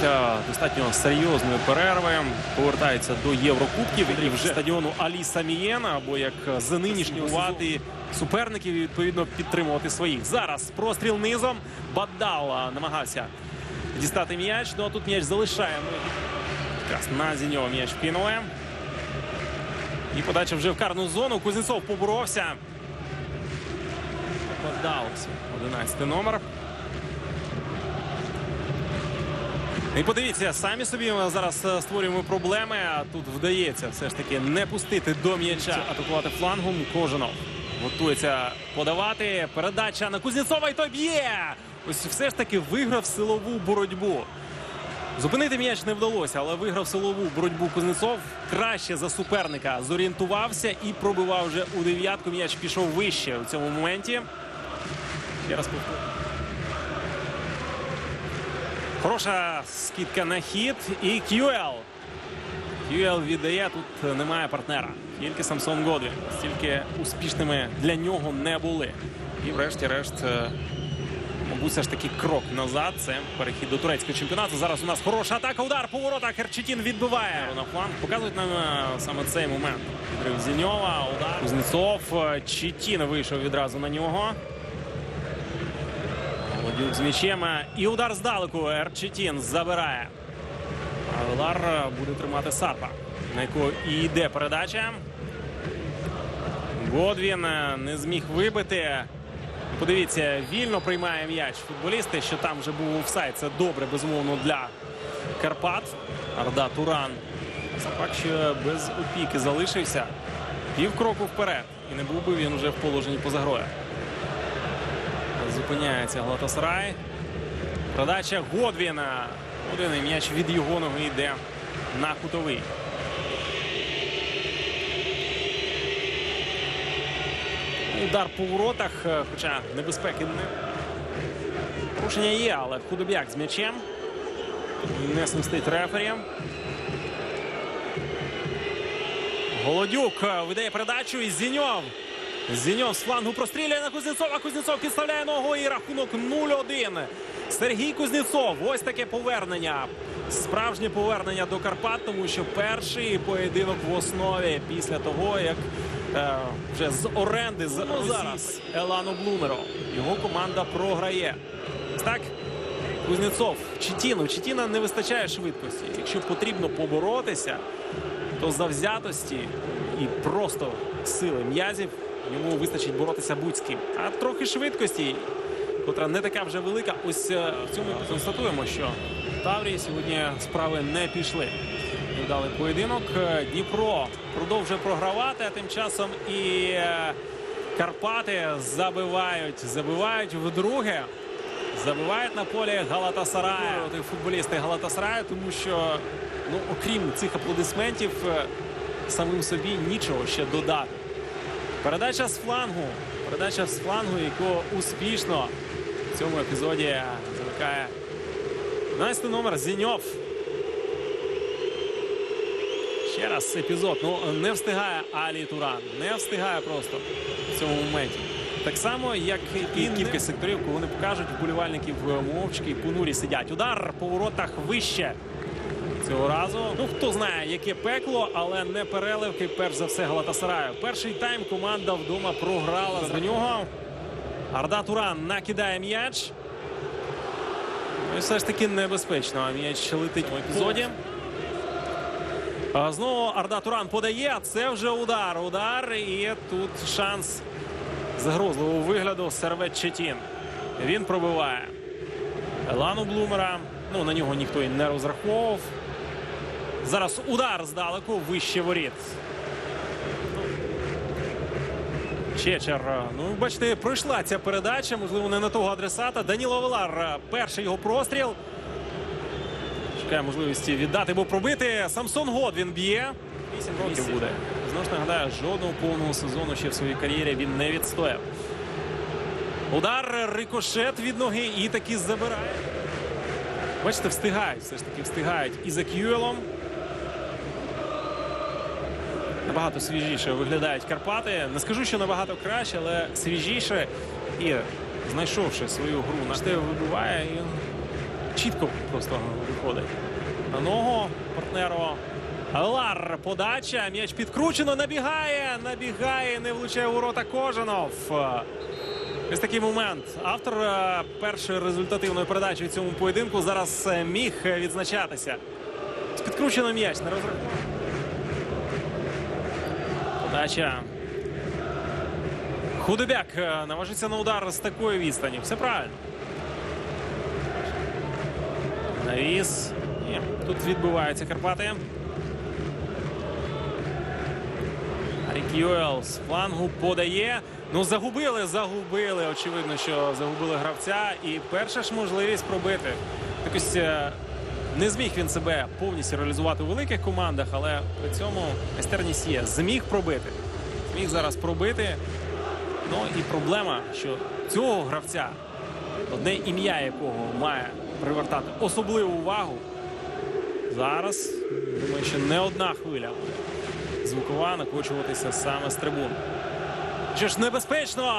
Після достатньо серйозної перерви повертається до Єврокубків і вже стадіону Алі Самієн, або як за нинішнього вати суперників і відповідно підтримувати своїх. Зараз простріл низом. Бадала намагався дістати м'яч. Ну а тут м'яч залишає. Ну, якраз на Зіньова м'яч вкинули. І подача вже в карну зону. Кузнєцов поборовся. Бадаловся. 11 номер. І подивіться, самі собі ми зараз е, створюємо проблеми. А тут вдається все ж таки не пустити до м'яча, атакувати флангом. Кожанов готується подавати. Передача на Кузнєцова і той б'є. Ось все ж таки виграв силову боротьбу. Зупинити м'яч не вдалося, але виграв силову боротьбу Кузнецов. Краще за суперника зорієнтувався і пробивав вже у дев'ятку. М'яч пішов вище у цьому моменті. Ще раз повторю. Хороша скидка на хід. І QL. QL віддає, тут немає партнера. Тільки Самсон Годвін. Стільки успішними для нього не були. І врешті-решт, е, мабуть, все ж таки крок назад. Це перехід до турецького чемпіонату. Зараз у нас хороша атака. Удар по воротах. Херчетін відбиває на фланг. Показують нам е, саме цей момент. Підрив Зіньова, удар. Кузнецов. Е, Чітін вийшов відразу на нього. З м'ячем. І удар здалеку. Ерчетін забирає. А Удар буде тримати Сарпа, на якого і йде передача. Годвін не зміг вибити. Подивіться, вільно приймає м'яч футболісти, що там вже був офсайд. Це добре, безумовно, для Карпат. Арда Туран. Сапак ще без опіки залишився. Півкроку вперед. І не був би він вже в положенні поза грою. Зупиняється Глатасарай. Продача Годвіна. Один м'яч від його ноги йде на кутовий. Удар по воротах, е, хоча небезпеки не. Порушення є, але худобяк з м'ячем. Не смістить рефері. Голодюк е, видає передачу і Зіньов. Зіньов з флангу прострілює на Кузнєцова. Кузнєцов підставляє ногу і рахунок 0-1. Сергій Кузнєцов. Ось таке повернення. Справжнє повернення до Карпат, тому що перший поєдинок в основі після того, як е, вже з оренди з ну, зараз Елану Блумеро. Його команда програє. Так, Кузнєцов, Читіну. Читіна не вистачає швидкості. Якщо потрібно поборотися, то завзятості і просто сили м'язів йому вистачить боротися будь-ким. А трохи швидкості, котра не така вже велика. Ось е, в цьому констатуємо, що в Таврії сьогодні справи не пішли. Невдалий поєдинок. Е, Дніпро продовжує програвати, а тим часом і е, Карпати забивають, забивають вдруге. Забивають на полі Галатасарая. Футболісти Галатасараю, тому що, ну, окрім цих аплодисментів, самим собі нічого ще додати. Передача з флангу. Передача з флангу, якого успішно в цьому епізоді замикає 12 номер Зіньов. Ще раз епізод. Ну, не встигає Алі Туран. Не встигає просто в цьому моменті. Так само, як і кілька секторів, кого не покажуть, вболівальників мовчки понурі сидять. Удар по воротах вище. Цього разу. Ну хто знає, яке пекло, але не переливки. Перш за все Галатасараю. Перший тайм команда вдома програла за нього. Арда Туран накидає м'яч. Ну, все ж таки небезпечно. М'яч летить в епізоді. Знову Арда Туран подає. Це вже удар. Удар. І тут шанс загрозливого вигляду. Сервет Четін. Він пробиває. Елану Блумера. Ну, на нього ніхто і не розраховував. Зараз удар здалеку вище воріт. Чечер. Ну, бачите, пройшла ця передача, можливо, не на того адресата. Даніло Велар. Перший його простріл. Чекає можливості віддати, бо пробити. Самсон Год він б'є. 8 років буде. Знову ж нагадаю, жодного повного сезону ще в своїй кар'єрі він не відстояв. Удар, рикошет від ноги і таки забирає. Бачите, встигають, все ж таки встигають і за К'юелом. Набагато свіжіше виглядають Карпати. Не скажу, що набагато краще, але свіжіше і знайшовши свою гру, на те вибиває і чітко просто виходить. На ногу партнеру. Лар подача. М'яч підкручено. Набігає. Набігає. Не влучає у ворота Кожанов. Ось такий момент. Автор е, першої результативної передачі в цьому поєдинку зараз е, міг відзначатися. Підкручено м'яч. Не розрахунок. Подача. Худобяк е, наважиться на удар з такої відстані. Все правильно. Навіс. Ні, тут відбуваються Карпати. Юел з флангу подає. Ну, загубили, загубили. Очевидно, що загубили гравця. І перша ж можливість пробити. Якось не зміг він себе повністю реалізувати у великих командах, але при цьому майстерність є. Зміг пробити. Зміг зараз пробити. Ну і проблема, що цього гравця, одне ім'я якого має привертати особливу увагу. Зараз, думаю, що не одна хвиля звукова накочуватися саме з трибун. Що ж небезпечно.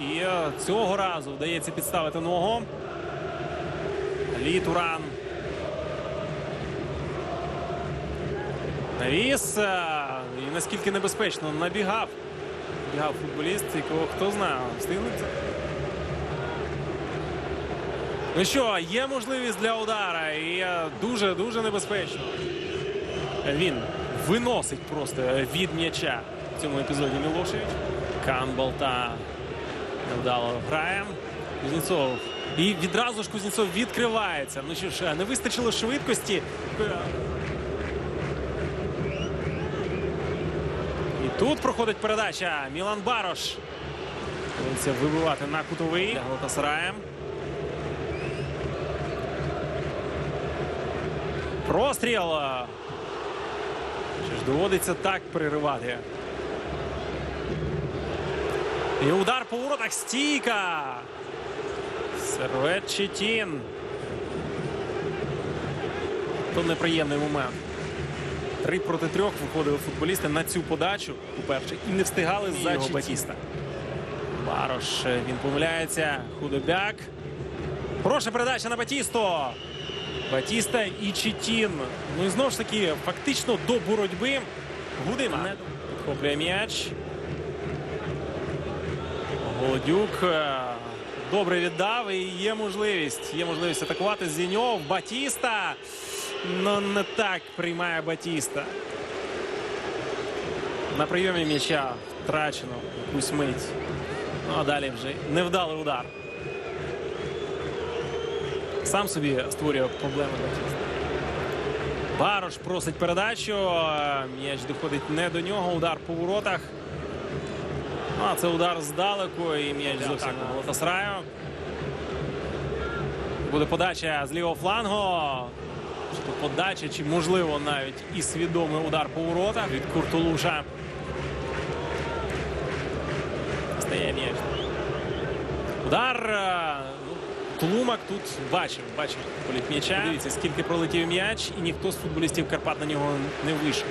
І цього разу вдається підставити ногу. Алі Навіс. е, І наскільки небезпечно набігав. Набігав футболіст, якого хто знає, встигнуть. Ну що, є можливість для удара. І дуже-дуже небезпечно. Він виносить просто від м'яча в цьому епізоді Мілошевич. Канболта невдало грає. Кузнєцов. І відразу ж Кузнєцов відкривається. Ну що ж, не вистачило швидкості. Тут проходить передача. Мілан Барош. Доводиться вибивати на кутовий. Для Галатасарая. Простріл. Що ж доводиться так переривати. І удар по воротах. Стійка. Сервет Читін. То неприємний момент. Три проти трьох виходили футболісти на цю подачу, по-перше, і не встигали за його Батіста. Барош, е, він помиляється. Худобяк. Хороша передача на Батісто. Батіста і Читін. Ну і знову ж таки, фактично до боротьби. Гудима підхоплює м'яч. Голодюк е, добре віддав і є можливість. Є можливість атакувати Зіньов. Батіста. Ну не так приймає Батіста. На прийомі м'яча втрачено якусь мить. Ну а далі вже невдалий удар. Сам собі створює проблеми Батіста. Барош просить передачу. М'яч доходить не до нього. Удар по воротах. Ну, а це удар здалеку і м'яч зовсім на. Буде подача з лівого флангу. Чи то подача, чи можливо навіть і свідомий удар по воротах від Куртулуша. Стає м'яч. Удар. е, ну, Тлумак тут бачив, бачив політ м'яча. Дивіться, скільки пролетів м'яч, і ніхто з футболістів Карпат на нього не вийшов.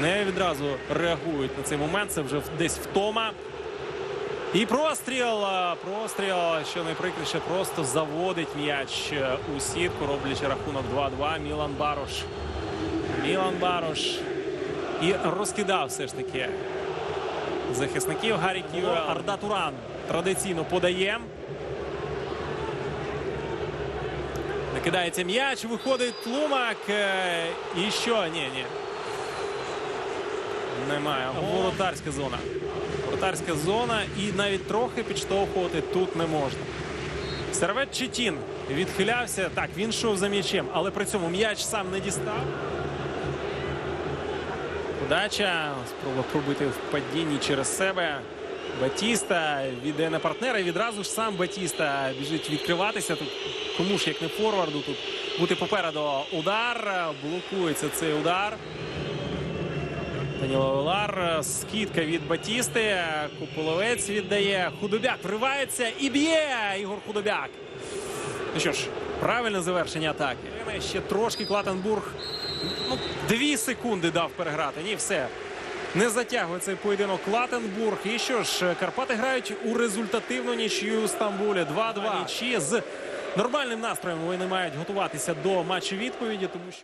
Не відразу реагують на цей момент. Це вже десь втома. І простріл, е, простріл, що найприкріше, просто заводить м'яч е, у сітку, роблячи рахунок 2-2. Мілан Барош. Мілан Барош. І розкидав все ж таки захисників Гаррі Кіо. Арда Туран традиційно подає. Накидається м'яч, виходить Тлумак. е, І що? Ні, ні. Немає. Воротарська зона. Воротарська зона і навіть трохи підштовхувати тут не можна. Сервет Читін відхилявся. Так, він йшов за м'ячем, але при цьому м'яч сам не дістав. Подача. Спроба пробити в падінні через себе. Батіста віддає на партнера і відразу ж сам Батіста біжить відкриватися. Тут кому ж як не форварду тут бути попереду удар. Блокується цей удар. Даніло Велар. Скидка від Батісти. Куполовець віддає. Худобяк вривається і б'є Ігор Худобяк. Ну що ж, правильне завершення атаки. Ще трошки Клатенбург. Ну, дві секунди дав переграти. Ні, все. Не затягує цей поєдинок Клатенбург. І що ж, Карпати грають у результативну нічию у Стамбулі. 2-2. Нічі з нормальним настроєм вони мають готуватися до матчу відповіді, тому що.